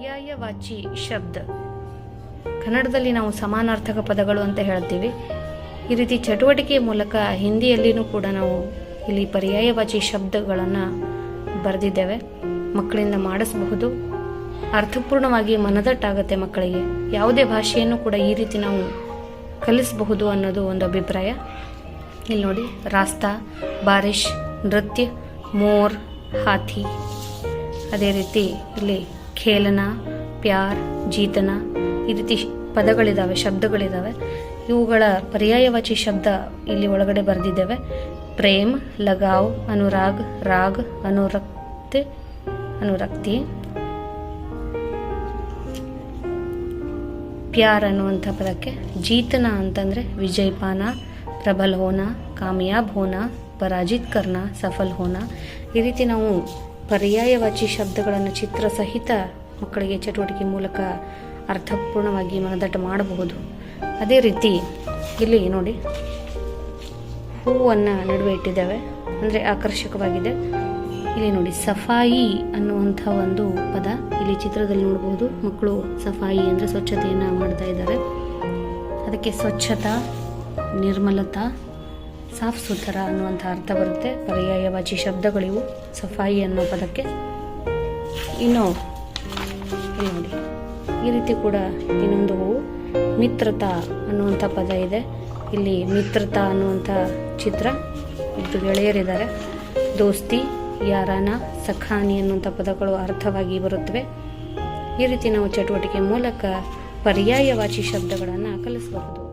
ಪರ್ಯಾಯವಾಚಿ ಶಬ್ದ. ಕನ್ನಡದಲ್ಲಿ ನಾವು ಸಮಾನಾರ್ಥಕ ಪದಗಳು ಅಂತ ಹೇಳ್ತೀವಿ. ಈ ರೀತಿ ಚಟುವಟಿಕೆಯ ಮೂಲಕ ಹಿಂದಿಯಲ್ಲಿನೂ ಕೂಡ ನಾವು ಇಲ್ಲಿ ಪರ್ಯಾಯವಾಚಿ ಶಬ್ದಗಳನ್ನು ಬರೆದಿದ್ದೇವೆ. ಮಕ್ಕಳಿಂದ ಮಾಡಿಸಬಹುದು. ಅರ್ಥಪೂರ್ಣವಾಗಿ ಮನದಟ್ಟಾಗತ್ತೆ ಮಕ್ಕಳಿಗೆ. ಯಾವುದೇ ಭಾಷೆಯನ್ನು ಕೂಡ ಈ ರೀತಿ ನಾವು ಕಲಿಸಬಹುದು ಅನ್ನೋದು ಒಂದು ಅಭಿಪ್ರಾಯ. ಇಲ್ಲಿ ನೋಡಿ, ರಾಸ್ತಾ, ಬಾರಿಶ್, ನೃತ್ಯ, ಮೋರ್, ಹಾಥಿ. ಅದೇ ರೀತಿ ಇಲ್ಲಿ ಖೇಲನ, ಪ್ಯಾರ್, ಜೀತನ ಈ ರೀತಿ ಪದಗಳಿದ್ದಾವೆ ಶಬ್ದಗಳಿದ್ದಾವೆ ಇವುಗಳ ಪರ್ಯಾಯವಾಚಿ ಶಬ್ದ ಇಲ್ಲಿ ಒಳಗಡೆ ಬರೆದಿದ್ದೇವೆ. ಪ್ರೇಮ್, ಲಗಾವ್, ಅನುರಾಗ್, ರಾಗ್, ಅನುರಕ್ತಿ ಅನುರಕ್ತಿ. ಪ್ಯಾರ್ ಅನ್ನುವಂಥ ಪದಕ್ಕೆ ಜೀತನ ಅಂತಂದರೆ ವಿಜಯಪಾನ ಪ್ರಬಲ್ ಹೋನ ಕಾಮಯಾಬ್ ಹೋನ, ಪರಾಜಿತ್ ಕರ್ನ ಸಫಲ್ ಹೋನ. ಈ ರೀತಿ ನಾವು ಪರ್ಯಾಯವಾಚಿ ಶಬ್ದಗಳನ್ನು ಚಿತ್ರ ಸಹಿತ ಮಕ್ಕಳಿಗೆ ಚಟುವಟಿಕೆ ಮೂಲಕ ಅರ್ಥಪೂರ್ಣವಾಗಿ ಮನದಟ್ಟ ಮಾಡಬಹುದು. ಅದೇ ರೀತಿ ಇಲ್ಲಿ ನೋಡಿ, ಹೂವನ್ನು ನಡುವೆ ಇಟ್ಟಿದ್ದಾವೆ. ಅಂದರೆ ಆಕರ್ಷಕವಾಗಿದೆ. ಇಲ್ಲಿ ನೋಡಿ, ಸಫಾಯಿ ಅನ್ನುವಂಥ ಒಂದು ಪದ ಇಲ್ಲಿ ಚಿತ್ರದಲ್ಲಿ ನೋಡಬಹುದು. ಮಕ್ಕಳು ಸಫಾಯಿ ಅಂದರೆ ಸ್ವಚ್ಛತೆಯನ್ನು ಮಾಡ್ತಾ ಇದ್ದಾರೆ. ಅದಕ್ಕೆ ಸ್ವಚ್ಛತಾ, ನಿರ್ಮಲತಾ ಸಾಫ್ ಸುಥರ ಅನ್ನುವಂಥ ಅರ್ಥ ಬರುತ್ತೆ. ಪರ್ಯಾಯವಾಚಿ ಶಬ್ದಗಳಿವು. ಸಫಾಯಿ ಅನ್ನೋ ಪದಕ್ಕೆ. ಇನ್ನು ನೋಡಿ. ಈ ರೀತಿ ಕೂಡ ಇನ್ನೊಂದು ಹೂವು ಮಿತ್ರತಾ ಅನ್ನುವಂಥ ಪದ ಇದೆ. ಇಲ್ಲಿ ಮಿತ್ರತಾ ಅನ್ನುವಂಥ ಚಿತ್ರ ಇದು ಗೆಳೆಯರಿದ್ದಾರೆ. ದೋಸ್ತಿ, ಯಾರಾನ, ಸಖಾನಿ ಅನ್ನುವಂಥ ಪದಗಳು ಅರ್ಥವಾಗಿ ಬರುತ್ತವೆ. ಈ ರೀತಿ ನಾವು ಚಟುವಟಿಕೆ ಮೂಲಕ ಪರ್ಯಾಯವಾಚಿ ಶಬ್ದಗಳನ್ನು ಕಲಿಸಬಹುದು.